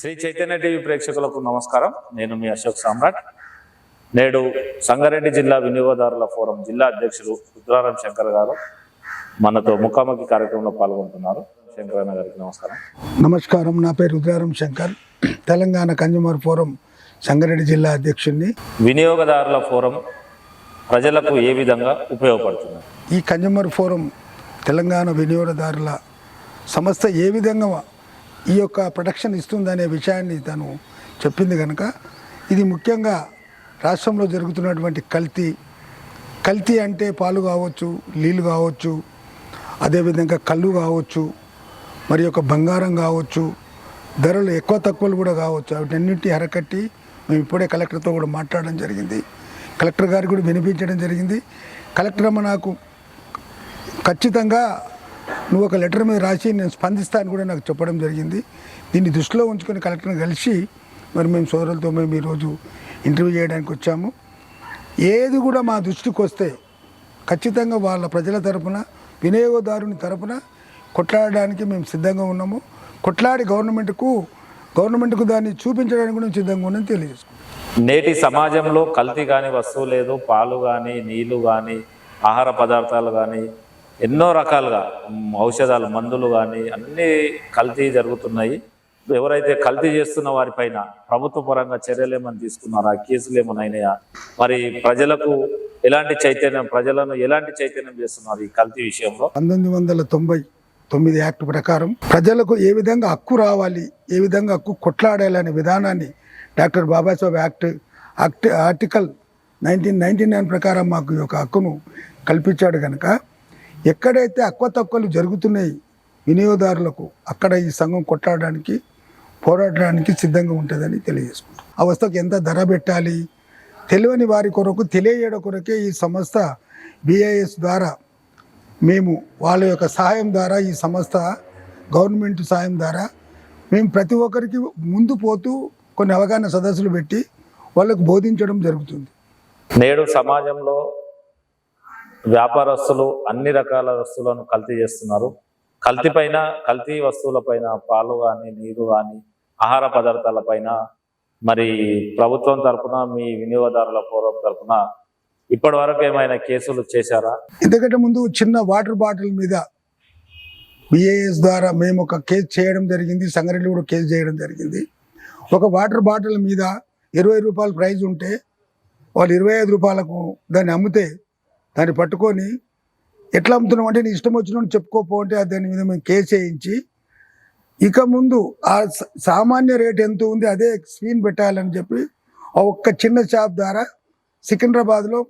Shri Chaitanya TV ప్రేక్షకులకు నమస్కారం. నేను మీ అశోక్ సామ్రాట్. నేడు సంగారెడ్డి జిల్లా వినియోగదారుల ఫోరం జిల్లా అధ్యక్షులు రుద్రారం శంకర్ గారు మనతో ముఖాముఖి కార్యక్రమంలో పాల్గొంటున్నారు. శంకరన్న గారికి నమస్కారం. నమస్కారం. నా పేరు రుద్రారం శంకర్. తెలంగాణ కన్జ్యూమర్ ఫోరం సంగారెడ్డి జిల్లా అధ్యక్షుడిని. వినియోగదారుల ఫోరం ప్రజలకు ఏ విధంగా ఉపయోగపడుతుంది? ఈ కన్జ్యూమర్ ఫోరం తెలంగాణ వినియోగదారుల సంస్థ ఏ విధంగా ఈ యొక్క ప్రొటెక్షన్ ఇస్తుందనే విషయాన్ని తను చెప్పింది కనుక ఇది ముఖ్యంగా రాష్ట్రంలో జరుగుతున్నటువంటి కల్తీ కల్తీ అంటే పాలు కావచ్చు నీళ్ళు కావచ్చు అదేవిధంగా కళ్ళు కావచ్చు మరి యొక్క బంగారం కావచ్చు ధరలు ఎక్కువ తక్కువలు కూడా కావచ్చు వాటిన్నింటినీ అరకట్టి మేము ఇప్పుడే కలెక్టర్తో కూడా మాట్లాడడం జరిగింది. కలెక్టర్ గారు కూడా వినిపించడం జరిగింది. కలెక్టర్ అమ్మ నాకు ఖచ్చితంగా నువ్వు ఒక లెటర్ మీద రాసి నేను స్పందిస్తాను కూడా నాకు చెప్పడం జరిగింది. దీన్ని దృష్టిలో ఉంచుకొని కలెక్టర్ని కలిసి మరి మేము సోదరులతో మేము ఈరోజు ఇంటర్వ్యూ చేయడానికి వచ్చాము. ఏది కూడా మా దృష్టికి వస్తే ఖచ్చితంగా వాళ్ళ ప్రజల తరపున వినియోగదారుని తరపున కొట్లాడడానికి మేము సిద్ధంగా ఉన్నాము. కొట్లాడి గవర్నమెంట్కు గవర్నమెంట్కు దాన్ని చూపించడానికి కూడా సిద్ధంగా ఉన్నాం తెలియజేసుకుంటాం నేటి సమాజంలో కల్తీ కానీ వస్తువు లేదు. పాలు కానీ నీళ్ళు కానీ ఆహార పదార్థాలు కానీ ఎన్నో రకాలుగా ఔషధాలు మందులు కానీ అన్నీ కల్తీ జరుగుతున్నాయి. ఎవరైతే కల్తీ చేస్తున్న వారిపైన ప్రభుత్వ పరంగా చర్యలు ఏమైనా తీసుకున్నారా? కేసులు ఏమైనా అయినాయా? మరి ప్రజలకు ఎలాంటి చైతన్యం ప్రజలను ఎలాంటి చైతన్యం చేస్తున్నారు ఈ కల్తీ విషయంలో? పంతొమ్మిది వందల తొంభై తొమ్మిది యాక్ట్ ప్రకారం ప్రజలకు ఏ విధంగా హక్కు రావాలి ఏ విధంగా హక్కు కొట్లాడాలనే విధానాన్ని doctor Babasaheb act act article nineteen ninety nine ప్రకారం మాకు ఈ యొక్క హక్కును కల్పించాడు కనుక ఎక్కడైతే అక్కువ తక్కువలు జరుగుతున్నాయి వినియోగదారులకు అక్కడ ఈ సంఘం కొట్లాడడానికి పోరాడడానికి సిద్ధంగా ఉంటుందని తెలియజేసుకుంటాం ఆ వస్తువుకి ఎంత ధర పెట్టాలి? తెలియని వారి కొరకు తెలియజేయడం కొరకే ఈ సంస్థ బిఐఎస్ ద్వారా మేము వాళ్ళ యొక్క సహాయం ద్వారా ఈ సంస్థ గవర్నమెంట్ సహాయం ద్వారా మేము ప్రతి ఒక్కరికి ముందు పోతూ కొన్ని అవగాహన సదస్సులు పెట్టి వాళ్ళకు బోధించడం జరుగుతుంది. నేడు సమాజంలో వ్యాపారస్తులు అన్ని రకాల వస్తువులను కల్తీ చేస్తున్నారు. కల్తీ పైన కల్తీ వస్తువులపైన పాలు కానీ నీరు కానీ ఆహార పదార్థాలపైన మరి ప్రభుత్వం తరపున మీ వినియోగదారుల పూర్వం తరపున ఇప్పటి వరకు ఏమైనా కేసులు చేశారా? ఎందుకంటే ముందు చిన్న వాటర్ బాటిల్ మీద బిఏఎస్ ద్వారా మేము ఒక కేసు చేయడం జరిగింది. సంగారెడ్డి కూడా కేసు చేయడం జరిగింది. ఒక వాటర్ బాటిల్ మీద ఇరవై రూపాయల ప్రైజ్ ఉంటే వాళ్ళు ఇరవై ఐదు రూపాయలకు దాన్ని అమ్మితే దాన్ని పట్టుకొని ఎట్లా అమ్ముతున్నాం అంటే నీ ఇష్టం వచ్చినట్టు చెప్పుకోపో అంటే దాని మీద మేము కేసు వేయించి ఇక ముందు ఆ స- సామాన్య రేట్ ఎంత ఉంది అదే స్క్రీన్ పెట్టాలని చెప్పి ఆ ఒక్క చిన్న షాప్ ద్వారా సికింద్రాబాద్లో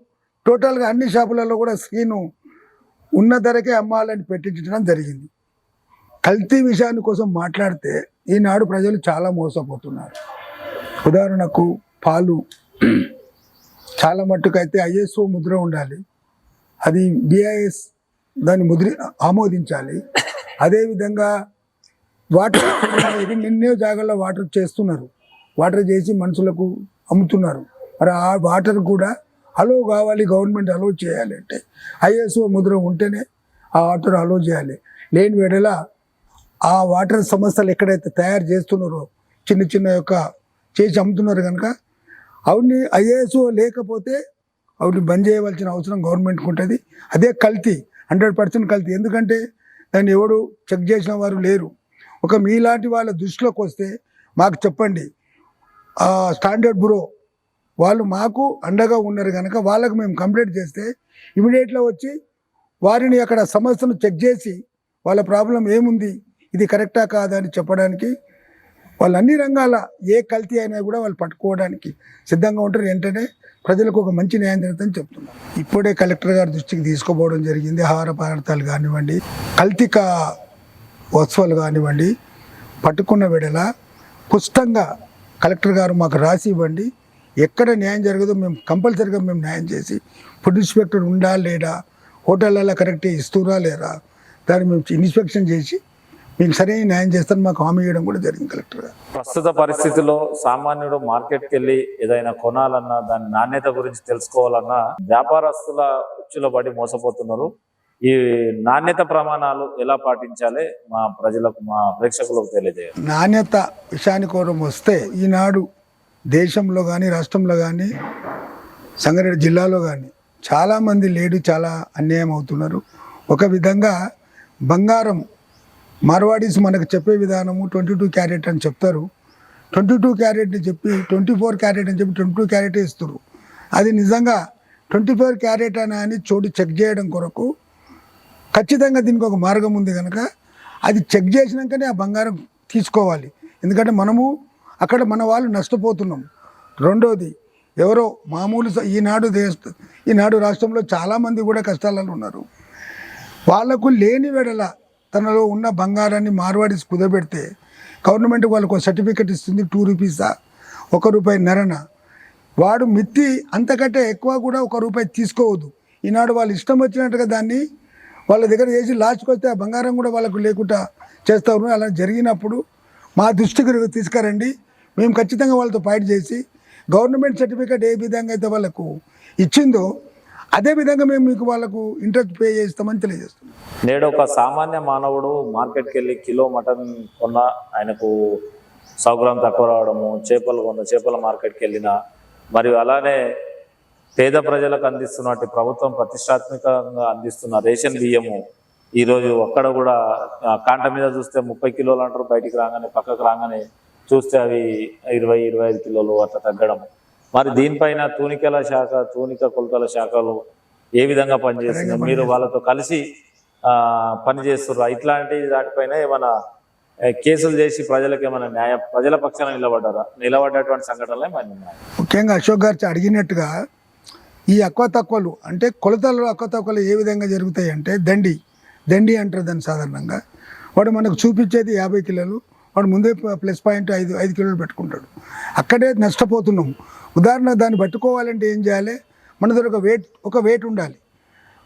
టోటల్గా అన్ని షాపులలో కూడా స్క్రీను ఉన్న ధరకే అమ్మాలని పెట్టించడం జరిగింది. కల్తీ విషయాన్ని కోసం మాట్లాడితే ఈనాడు ప్రజలు చాలా మోసపోతున్నారు. ఉదాహరణకు పాలు. చాలా మట్టుకు అయితే ఐఎస్ఓ ముద్ర ఉండాలి. అది బిఐఎస్ దాన్ని ముద్ర ఆమోదించాలి. అదేవిధంగా వాటర్ అనేది ఎన్నో జాగాల్లో వాటర్ చేస్తున్నారు. వాటర్ చేసి మనుషులకు అమ్ముతున్నారు. మరి ఆ వాటర్ కూడా అలో కావాలి గవర్నమెంట్ అలో చేయాలి అంటే. ఐఎస్ఓ ముద్ర ఉంటేనే ఆ వాటర్ అలో చేయాలి. లేని వేడల ఆ వాటర్ సంస్థలు ఎక్కడైతే తయారు చేస్తున్నారో చిన్న చిన్న యొక్క చేసి అమ్ముతున్నారు కనుక అవన్నీ ఐఏఎస్ఓ లేకపోతే వాటిని బంద్ చేయవలసిన అవసరం గవర్నమెంట్కి ఉంటుంది. అదే కల్తీ హండ్రెడ్ పర్సెంట్ కల్తీ. ఎందుకంటే దాన్ని ఎవడు చెక్ చేసిన వారు లేరు. ఒక మీలాంటి వాళ్ళ దృష్టిలోకి వస్తే మాకు చెప్పండి. స్టాండర్డ్ బ్రో వాళ్ళు మాకు అండగా ఉన్నారు కనుక వాళ్ళకు మేము కంప్లైంట్ చేస్తే ఇమీడియట్గా వచ్చి వారిని అక్కడ సమస్యను చెక్ చేసి వాళ్ళ ప్రాబ్లం ఏముంది ఇది కరెక్టా కాదా అని చెప్పడానికి వాళ్ళు అన్ని రంగాల ఏ కల్తీ అయినా కూడా వాళ్ళు పట్టుకోవడానికి సిద్ధంగా ఉంటారు. వెంటనే ప్రజలకు ఒక మంచి న్యాయం జరుగుతుందని చెప్తున్నారు. ఇప్పుడే కలెక్టర్ గారి దృష్టికి తీసుకుపోవడం జరిగింది. ఆహార పదార్థాలు కానివ్వండి కల్తిక వత్సవాలు కానివ్వండి పట్టుకున్న వెడల పుష్టంగా కలెక్టర్ గారు మాకు రాసి ఇవ్వండి. ఎక్కడ న్యాయం జరగదో మేము కంపల్సరీగా మేము న్యాయం చేసి ఫుడ్ ఇన్స్పెక్టర్ ఉండా లేడా హోటళ్ళలో కరెక్ట్గా ఇస్తురా లేరా దాన్ని మేము ఇన్స్పెక్షన్ చేసి మీకు సరైన న్యాయం చేస్తాను మాకు హామీ ఇవ్వడం కూడా జరిగింది కలెక్టర్ గారు. ప్రస్తుత పరిస్థితిలో సామాన్యుడు మార్కెట్కి వెళ్ళి ఏదైనా కొనాలన్నా దాని నాణ్యత గురించి తెలుసుకోవాలన్నా వ్యాపారస్తుల ఉచ్చులో పడి మోసపోతున్నారు. ఈ నాణ్యత ప్రమాణాలు ఎలా పాటించాలి మా ప్రజలకు మా ప్రేక్షకులకు తెలియజేయాలి. నాణ్యత విషయానికి కోరం వస్తే ఈనాడు దేశంలో కానీ రాష్ట్రంలో కానీ సంగారెడ్డి జిల్లాలో కానీ చాలామంది లేడు చాలా అన్యాయం అవుతున్నారు. ఒక విధంగా బంగారం మార్వాడీస్ మనకు చెప్పే విధానము ట్వంటీ టూ క్యారెట్ అని చెప్తారు. ట్వంటీ టూ క్యారెట్ చెప్పి ట్వంటీ ఫోర్ క్యారెట్ అని చెప్పి ట్వంటీ టూ క్యారెట్ ఇస్తారు అది నిజంగా ట్వంటీ ఫోర్ క్యారెట్ అని అని చోటు చెక్ చేయడం కొరకు ఖచ్చితంగా దీనికి ఒక మార్గం ఉంది కనుక అది చెక్ చేసినాకనే ఆ బంగారం తీసుకోవాలి. ఎందుకంటే మనము అక్కడ మన వాళ్ళు నష్టపోతున్నాం. రెండోది ఎవరో మామూలు ఈనాడు దేశ ఈనాడు రాష్ట్రంలో చాలామంది కూడా కష్టాలలో ఉన్నారు. వాళ్ళకు లేని వెడల తనలో ఉన్న బంగారాన్ని మార్వాడిసి కుదబెడితే గవర్నమెంట్ వాళ్ళకు ఒక సర్టిఫికెట్ ఇస్తుంది టూ రూపీసా? ఒక రూపాయి నెరన? వాడు మిత్తి అంతకంటే ఎక్కువ కూడా ఒక రూపాయి తీసుకోవద్దు. ఈనాడు వాళ్ళు ఇష్టం వచ్చినట్టుగా దాన్ని వాళ్ళ దగ్గర చేసి లాస్ట్కి వస్తే ఆ బంగారం కూడా వాళ్ళకు లేకుండా చేస్తారు అలా జరిగినప్పుడు మా దృష్టికి తీసుకురండి. మేము ఖచ్చితంగా వాళ్ళతో ఫైట్ చేసి గవర్నమెంట్ సర్టిఫికేట్ ఏ విధంగా అయితే వాళ్ళకు ఇచ్చిందో అదే విధంగా మేము మీకు వాళ్ళకు ఇంట్రెస్ట్ పే చేస్తామని తెలియజేస్తున్నాం. నేడు ఒక సామాన్య మానవుడు మార్కెట్కి వెళ్ళి కిలో మటన్ కొన్న ఆయనకు సౌకర్యం తక్కువ రావడము చేపలు కొన్న చేపల మార్కెట్కి వెళ్ళిన మరియు అలానే పేద ప్రజలకు అందిస్తున్నట్టు ప్రభుత్వం ప్రతిష్టాత్మకంగా అందిస్తున్న రేషన్ బియ్యము ఈరోజు అక్కడ కూడా కాంట మీద చూస్తే ముప్పై కిలోలు అంటారు బయటికి రాగానే పక్కకు రాగానే చూస్తే అవి ఇరవై ఇరవై ఐదు కిలోలు అట్లా తగ్గడము. మరి దీనిపైన తూనికల శాఖ తూనిక కొలతల శాఖలు ఏ విధంగా పనిచేస్తుంది మీరు వాళ్ళతో కలిసి ఆ, పని చేస్తున్నారు ఇట్లాంటి దాటిపైన ఏమైనా కేసులు చేసి ప్రజలకు ఏమైనా న్యాయ ప్రజల పక్షాన నిలబడ్డారా? నిలబడ్డటువంటి సంఘటనలే మరి ముఖ్యంగా అశోక్ గారు అడిగినట్టుగా ఈ అక్కువ తక్కువలు అంటే కొలతలు అక్కువ తక్కువలు ఏ విధంగా జరుగుతాయి అంటే దండి దండి అంటారు దాన్ని సాధారణంగా. వాడు మనకు చూపించేది యాభై కిలోలు వాడు ముందే ప్లస్ పాయింట్ ఐదు ఐదు కిలోలు పెట్టుకుంటాడు. అక్కడే నష్టపోతున్నాం. ఉదాహరణ దాన్ని పట్టుకోవాలంటే ఏం చేయాలి? మన దగ్గర ఒక వెయిట్ ఒక వెయిట్ ఉండాలి.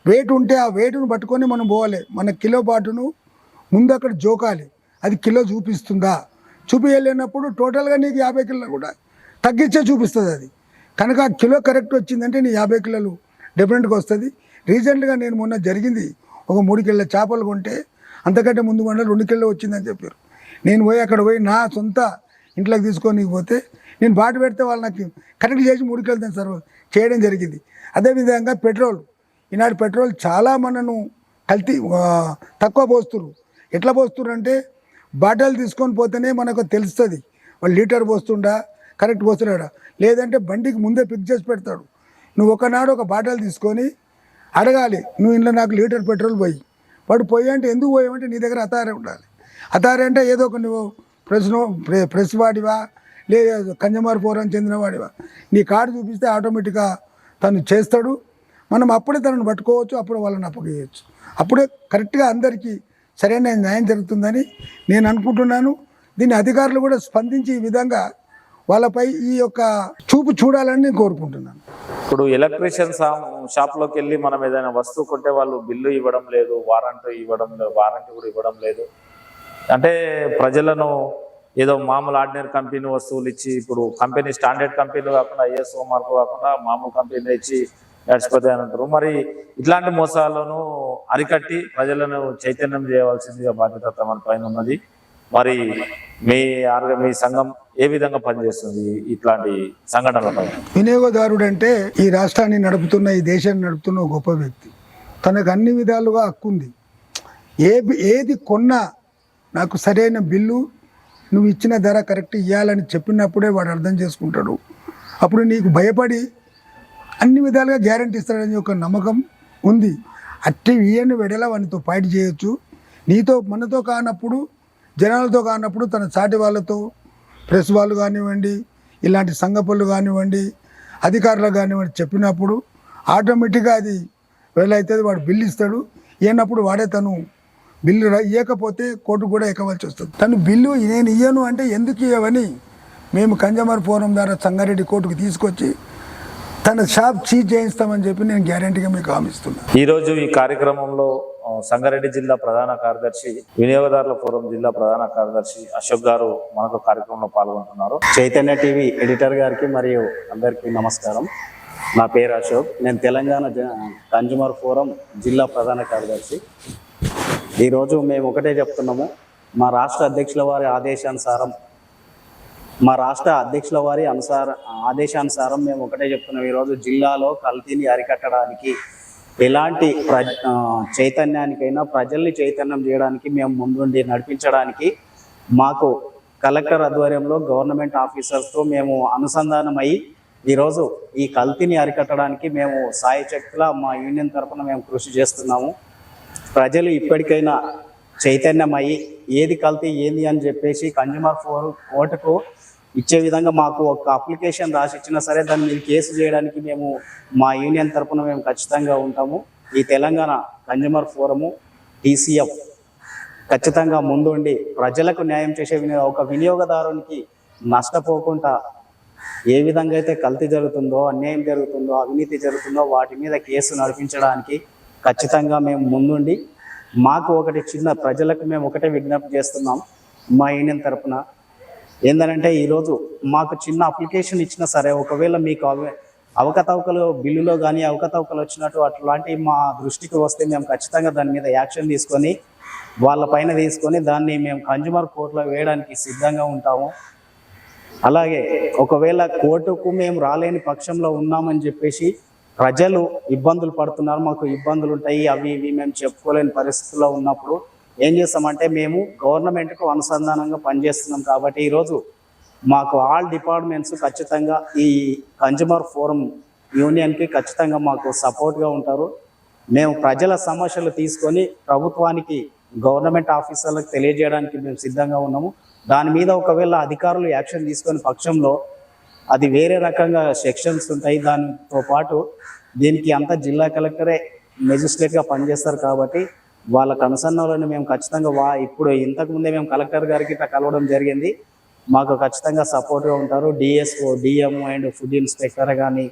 వెయిట్ ఉంటే ఆ వెయిట్ను పట్టుకొని మనం పోవాలి. మన కిలో బాటును ముందు అక్కడ జోకాలి. అది కిలో చూపిస్తుందా? చూపించలేనప్పుడు టోటల్గా నీకు యాభై కిలో కూడా తగ్గించే చూపిస్తుంది అది. కనుక ఆ కిలో కరెక్ట్ వచ్చిందంటే నీ యాభై కిలోలు డిఫరెంట్గా వస్తుంది. రీసెంట్గా నేను మొన్న జరిగింది. ఒక మూడు కిలో చేపలు కొంటే అంతకంటే ముందు కొంటే రెండు కిలో వచ్చిందని చెప్పారు. నేను పోయి అక్కడ పోయి నా సొంత ఇంట్లోకి తీసుకొని పోతే నేను బాట పెడితే వాళ్ళు నాకు కరెక్ట్ చేసి ముడికెళ్తాను సార్. చేయడం జరిగింది. అదేవిధంగా పెట్రోల్. ఈనాడు పెట్రోల్ చాలా మనను కల్తీ తక్కువ పోస్తురు ఎట్లా పోస్తున్నారు అంటే బాటిల్ తీసుకొని పోతేనే మనకు తెలుస్తుంది. వాళ్ళు లీటర్ పోస్తుండా కరెక్ట్ పోస్తున్నాడా లేదంటే బండికి ముందే పిక్ చేసి పెడతాడు. నువ్వు ఒకనాడు ఒక బాటిల్ తీసుకొని అడగాలి నువ్వు ఇంట్లో నాకు లీటర్ పెట్రోల్ పోయి. వాడు పోయి అంటే ఎందుకు పోయామంటే నీ దగ్గర అతారే ఉండాలి. అతారే అంటే ఏదో ఒక నువ్వు ప్రెస్ ప్రెస్ వాడివా లేదా కన్జమర్ ఫోరం చెందిన వాడివా నీ కార్డు చూపిస్తే ఆటోమేటిక్గా తను చేస్తాడు. మనం అప్పుడే తనను పట్టుకోవచ్చు అప్పుడు వాళ్ళని అప్పగేయచ్చు. అప్పుడే కరెక్ట్గా అందరికీ సరైన న్యాయం జరుగుతుందని నేను అనుకుంటున్నాను. దీన్ని అధికారులు కూడా స్పందించి ఈ విధంగా వాళ్ళపై ఈ యొక్క చూపు చూడాలని నేను కోరుకుంటున్నాను. ఇప్పుడు ఎలక్ట్రీషియన్ షాప్లోకి వెళ్ళి మనం ఏదైనా వస్తువు కొంటే వాళ్ళు బిల్లు ఇవ్వడం లేదు వారంటీ ఇవ్వడం లేదు వారంటీ కూడా ఇవ్వడం లేదు. అంటే ప్రజలను ఏదో మామూలు ఆర్డినరీ కంపెనీ వస్తువులు ఇచ్చి ఇప్పుడు కంపెనీ స్టాండర్డ్ కంపెనీలు కాకుండా ఐఎస్ఓ మార్కు కాకుండా మామూలు కంపెనీలు ఇచ్చి నడిచిపోతాయి అంటారు. మరి ఇట్లాంటి మోసాలను అరికట్టి ప్రజలను చైతన్యం చేయవలసిందిగా బాధ్యత మన పైన ఉన్నది. మరి మీ ఆర్గ మీ సంఘం ఏ విధంగా పనిచేస్తుంది ఇట్లాంటి సంఘటనలపై వినియోగదారుడు అంటే ఈ రాష్ట్రాన్ని నడుపుతున్న ఈ దేశాన్ని నడుపుతున్న గొప్ప వ్యక్తి. తనకు అన్ని విధాలుగా హక్కుంది ఏ ఏది కొన్నా నాకు సరైన బిల్లు నువ్వు ఇచ్చిన ధర కరెక్ట్ ఇవ్వాలని చెప్పినప్పుడే వాడు అర్థం చేసుకుంటాడు. అప్పుడు నీకు భయపడి అన్ని విధాలుగా గ్యారంటీ ఇస్తాడని ఒక నమ్మకం ఉంది. అట్టి ఇయ్యని వెడల వానితో ఫైట్ చేయొచ్చు. నీతో మనతో కానప్పుడు జనాలతో కానప్పుడు తన సాటి వాళ్ళతో ప్రెస్ వాళ్ళు కానివ్వండి ఇలాంటి సంఘపళ్ళు కానివ్వండి అధికారులు కానివ్వండి చెప్పినప్పుడు ఆటోమేటిక్గా అది వెళ్ళైతుంది వాడు బిల్లు ఇస్తాడు. ఏనప్పుడు వాడే తను బిల్లు ఇవ్వకపోతే కోర్టు కూడా ఎక్కవలసి వస్తుంది. తను బిల్లు నేను ఇయ్యను అంటే ఎందుకు ఇవ్వని మేము కంజమర్ ఫోరం ద్వారా సంగారెడ్డి కోర్టుకు తీసుకొచ్చి తన షాప్ చీజ్ చేయిస్తామని చెప్పి నేను గ్యారంటీగా మీకు హామీ ఇస్తున్నాను ఈరోజు ఈ కార్యక్రమంలో సంగారెడ్డి జిల్లా ప్రధాన కార్యదర్శి వినియోగదారుల ఫోరం జిల్లా ప్రధాన కార్యదర్శి అశోక్ గారు మనతో కార్యక్రమంలో పాల్గొంటున్నారు. చైతన్య టీవీ ఎడిటర్ గారికి మరియు అందరికీ నమస్కారం. నా పేరు అశోక్. నేను తెలంగాణ జ- కన్జ్యూమర్ ఫోరం జిల్లా ప్రధాన కార్యదర్శి. ఈరోజు మేము ఒకటే చెప్తున్నాము మా రాష్ట్ర అధ్యక్షుల వారి ఆదేశానుసారం మా రాష్ట్ర అధ్యక్షుల వారి అనుసార ఆదేశానుసారం మేము ఒకటే చెప్తున్నాం ఈరోజు జిల్లాలో కల్తీని అరికట్టడానికి ఎలాంటి ప్ర చైతన్యానికైనా ప్రజల్ని చైతన్యం చేయడానికి మేము ముందుండి నడిపించడానికి మాకు కలెక్టర్ ఆధ్వర్యంలో గవర్నమెంట్ ఆఫీసర్స్తో మేము అనుసంధానమై ఈరోజు ఈ కల్తీని అరికట్టడానికి మేము సాయ శక్తుల మా యూనియన్ తరఫున మేము కృషి చేస్తున్నాము. ప్రజలు ఇప్పటికైనా చైతన్యమై ఏది కల్తీ ఏంది అని చెప్పేసి కన్జ్యూమర్ ఫోర్ కోర్టుకు ఇచ్చే విధంగా మాకు ఒక అప్లికేషన్ రాసి ఇచ్చినా సరే దాన్ని మీరు కేసు చేయడానికి మేము మా యూనియన్ తరపున మేము ఖచ్చితంగా ఉంటాము. ఈ తెలంగాణ కన్జ్యూమర్ ఫోరము టీసీఎఫ్ ఖచ్చితంగా ముందుండి ప్రజలకు న్యాయం చేసే వినియోగ ఒక వినియోగదారునికి నష్టపోకుండా ఏ విధంగా అయితే కల్తీ జరుగుతుందో అన్యాయం జరుగుతుందో అవినీతి జరుగుతుందో వాటి మీద కేసు నడిపించడానికి ఖచ్చితంగా మేము ముందుండి మాకు ఒకటి చిన్న ప్రజలకు మేము ఒకటే విజ్ఞప్తి చేస్తున్నాం మా యూనియన్ తరపున. ఏంటంటే ఈరోజు మాకు చిన్న అప్లికేషన్ ఇచ్చినా సరే ఒకవేళ మీకు అవే అవకతవకలు బిల్లులో కానీ అవకతవకలు వచ్చినట్టు అట్లాంటి మా దృష్టికి వస్తే మేము ఖచ్చితంగా దాని మీద యాక్షన్ తీసుకొని వాళ్ళ పైన తీసుకొని దాన్ని మేము కన్జ్యూమర్ కోర్టులో వేయడానికి సిద్ధంగా ఉంటాము. అలాగే ఒకవేళ కోర్టుకు మేము రాలేని పక్షంలో ఉన్నామని చెప్పేసి ప్రజలు ఇబ్బందులు పడుతున్నారు మాకు ఇబ్బందులు ఉంటాయి అవి ఇవి మేము చెప్పుకోలేని పరిస్థితుల్లో ఉన్నప్పుడు ఏం చేస్తామంటే మేము గవర్నమెంట్కు అనుసంధానంగా పనిచేస్తున్నాం కాబట్టి ఈరోజు మాకు ఆల్ డిపార్ట్మెంట్స్ ఖచ్చితంగా ఈ కన్జ్యూమర్ ఫోరం యూనియన్కి ఖచ్చితంగా మాకు సపోర్ట్గా ఉంటారు. మేము ప్రజల సమస్యలు తీసుకొని ప్రభుత్వానికి గవర్నమెంట్ ఆఫీసర్లకు తెలియజేయడానికి మేము సిద్ధంగా ఉన్నాము. దాని మీద ఒకవేళ అధికారులు యాక్షన్ తీసుకొని పక్షంలో అది వేరే రకంగా సెక్షన్స్ ఉంటాయి. దానితో పాటు దీనికి అంతా జిల్లా కలెక్టరే మెజిస్ట్రేట్గా పనిచేస్తారు కాబట్టి వాళ్ళ కనుసన్నలను మేము ఖచ్చితంగా వా ఇప్పుడు ఇంతకుముందే మేము కలెక్టర్ గారికి ఇట్లా కలవడం జరిగింది. మాకు ఖచ్చితంగా సపోర్ట్గా ఉంటారు. DSO DM and food inspector కానీ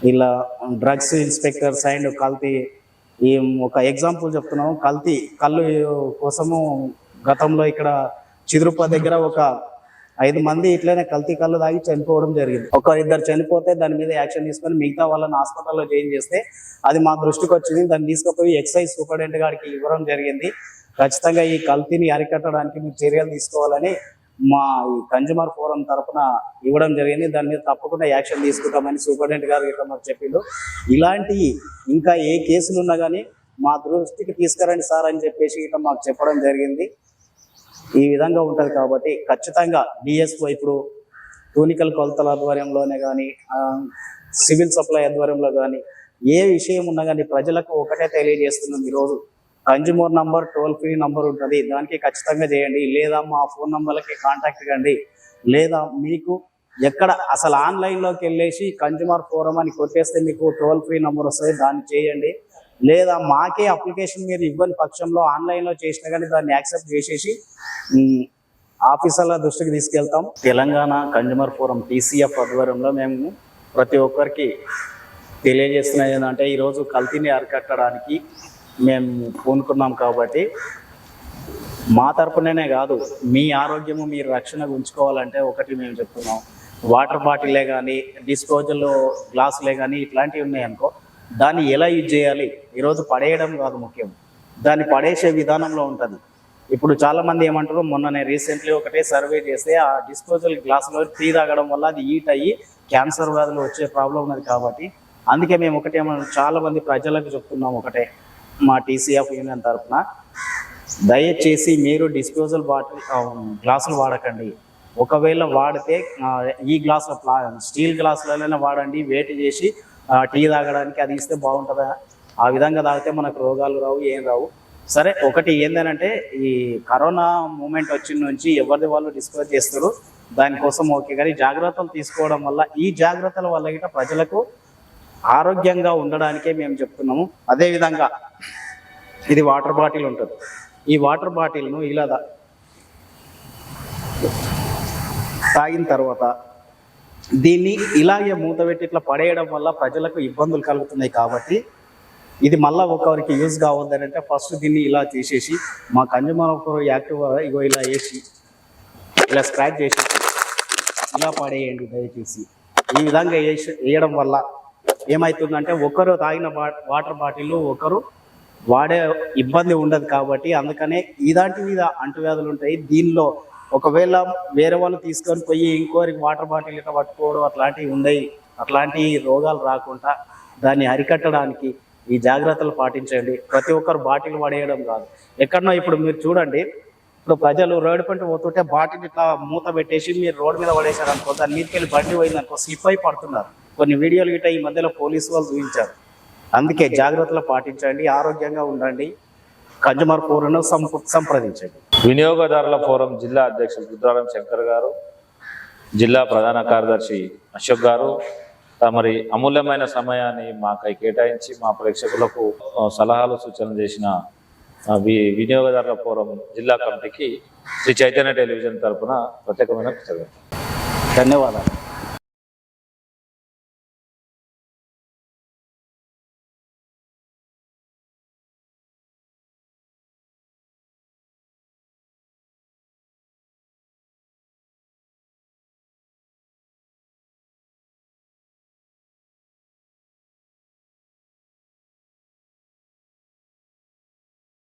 ఇలా డ్రగ్స్ ఇన్స్పెక్టర్స్ అండ్ కల్తీ ఈ ఒక ఎగ్జాంపుల్ చెప్తున్నాము. కల్తీ కళ్ళు కోసము గతంలో ఇక్కడ చిదురుప దగ్గర ఒక ఐదు మంది ఇట్లనే కల్తీ కళ్ళు తాగి చనిపోవడం జరిగింది. ఒక ఇద్దరు చనిపోతే దాని మీద యాక్షన్ తీసుకొని మిగతా వాళ్ళని హాస్పిటల్లో జాయిన్ చేస్తే అది మా దృష్టికి వచ్చింది. దాన్ని తీసుకుపోయి ఎక్సైజ్ సూపరింటెండెంట్ గారికి ఇవ్వడం జరిగింది. ఖచ్చితంగా ఈ కల్తీని అరికట్టడానికి మీరు చర్యలు తీసుకోవాలని మా ఈ కన్జ్యూమర్ ఫోరం తరఫున ఇవ్వడం జరిగింది. దాని మీద తప్పకుండా యాక్షన్ తీసుకుంటామని సూపరింటెండెంట్ గారు ఇట్లా మాకు చెప్పిండు. ఇలాంటి ఇంకా ఏ కేసులు ఉన్నా కానీ మా దృష్టికి తీసుకురండి సార్ అని చెప్పేసి ఇట్లా మాకు చెప్పడం జరిగింది. ఈ విధంగా ఉంటుంది కాబట్టి ఖచ్చితంగా డిఎస్ఓ ఇప్పుడు టూనికల్ కొలతల ఆధ్వర్యంలోనే కానీ సివిల్ సప్లై ఆధ్వర్యంలో కానీ ఏ విషయం ఉన్నా కానీ ప్రజలకు ఒకటే తెలియజేస్తున్నాం ఈరోజు. Consumer number toll free number ఉంటుంది. దానికి ఖచ్చితంగా చేయండి. లేదా మా ఫోన్ నంబర్లకి కాంటాక్ట్ కండి లేదా మీకు ఎక్కడ అసలు ఆన్లైన్లోకి వెళ్ళేసి కన్జ్యూమర్ ఫోరం అని కొట్టేస్తే మీకు టోల్ ఫ్రీ నంబర్ వస్తుంది. దాన్ని చేయండి. లేదా మాకే అప్లికేషన్ మీరు ఇవ్వని పక్షంలో ఆన్లైన్లో చేసినా కానీ దాన్ని యాక్సెప్ట్ చేసేసి ఆఫీసర్ల దృష్టికి తీసుకెళ్తాం. తెలంగాణ కన్జ్యూమర్ ఫోరం టీసీఎఫ్ ఆధ్వర్యంలో మేము ప్రతి ఒక్కరికి తెలియజేస్తున్నది ఏంటంటే ఈరోజు కల్తీని అరికట్టడానికి మేము పూనుకున్నాం కాబట్టి మా తరపుననే కాదు మీ ఆరోగ్యము మీరు రక్షణగా ఉంచుకోవాలంటే ఒకటి మేము చెప్తున్నాం. వాటర్ బాటిలే కానీ డిస్పోజల్ గ్లాసులే కానీ ఇట్లాంటివి ఉన్నాయనుకో దాన్ని ఎలా యూజ్ చేయాలి? ఈరోజు పడేయడం కాదు ముఖ్యం. దాన్ని పడేసే విధానంలో ఉంటుంది. ఇప్పుడు చాలామంది ఏమంటారు మొన్న నేను రీసెంట్లీ ఒకటే సర్వే చేస్తే ఆ డిస్పోజల్ గ్లాసులో టీ తాగడం వల్ల అది హీట్ అయ్యి క్యాన్సర్ వ్యాధులు వచ్చే ప్రాబ్లం ఉన్నది కాబట్టి అందుకే మేము ఒకటే ఏమన్నా చాలామంది ప్రజలకు చెప్తున్నాం ఒకటే మా టీసీఎఫ్ యూనియన్ తరఫున. దయచేసి మీరు డిస్పోజల్ బాటిల్ గ్లాసులు వాడకండి. ఒకవేళ వాడితే ఈ గ్లాసుల స్టీల్ గ్లాసులలోనే వాడండి వేట్ చేసి టీ తాగడానికి అది ఇస్తే బాగుంటుందా? ఆ విధంగా తాగితే మనకు రోగాలు రావు ఏం రావు. సరే ఒకటి ఏంటంటే ఈ కరోనా మూమెంట్ వచ్చిన నుంచి ఎవరిది వాళ్ళు డిస్కస్ చేస్తారు దానికోసం ఓకే కానీ జాగ్రత్తలు తీసుకోవడం వల్ల ఈ జాగ్రత్తల వల్ల గిట ప్రజలకు ఆరోగ్యంగా ఉండడానికే మేము చెప్తున్నాము. అదేవిధంగా ఇది వాటర్ బాటిల్ ఉంటుంది. ఈ వాటర్ బాటిల్ను ఇలా తాగిన తర్వాత దీన్ని ఇలాగే మూత పెట్టి ఇట్లా పడేయడం వల్ల ప్రజలకు ఇబ్బందులు కలుగుతున్నాయి కాబట్టి ఇది మళ్ళీ ఒకరికి యూజ్ కావద్దని అంటే ఫస్ట్ దీన్ని ఇలా తీసేసి మా కన్జ్యూమర్ యాక్టివ్ ఇగో ఇలా వేసి ఇలా స్క్రాచ్ చేసి ఇలా పడేయండి దయచేసి. ఈ విధంగా వేసి వేయడం వల్ల ఏమవుతుందంటే ఒకరు తాగిన వాటర్ బాటిల్ ఒకరు వాడే ఇబ్బంది ఉండదు కాబట్టి అందుకనే ఇలాంటి మీద అంటువ్యాధులు ఉంటాయి. దీనిలో ఒకవేళ వేరే వాళ్ళు తీసుకొని పోయి ఇంకోరికి వాటర్ బాటిల్ ఇట్లా పట్టుకోవడం అట్లాంటివి ఉన్నాయి అట్లాంటి రోగాలు రాకుండా దాన్ని అరికట్టడానికి ఈ జాగ్రత్తలు పాటించండి. ప్రతి ఒక్కరు బాటిల్ పడేయడం కాదు. ఎక్కడనో ఇప్పుడు మీరు చూడండి. ఇప్పుడు ప్రజలు రోడ్డు పంట పోతుంటే బాటిల్ ఇట్లా మూత పెట్టేసి మీరు రోడ్డు మీద పడేశారు అనుకో దాని మీదకి వెళ్ళి బండి పోయిందనుకో స్లిప్ అయి పడుతున్నారు. కొన్ని వీడియోలు గిట్ట ఈ మధ్యలో పోలీసు వాళ్ళు చూపించారు. అందుకే జాగ్రత్తలు పాటించండి. ఆరోగ్యంగా ఉండండి. కన్జ్యూమర్ ఫోర్ను సంప్రదించండి. వినియోగదారుల ఫోరం జిల్లా అధ్యక్షులు రుద్రారం శంకర్ గారు జిల్లా ప్రధాన కార్యదర్శి అశోక్ గారు తమరి అమూల్యమైన సమయాన్ని మాకై కేటాయించి మా ప్రేక్షకులకు సలహాలు సూచనలు చేసిన వి- వినియోగదారుల ఫోరం జిల్లా కమిటీకి శ్రీ చైతన్య టెలివిజన్ తరపున ప్రత్యేకమైన ధన్యవాదాలు.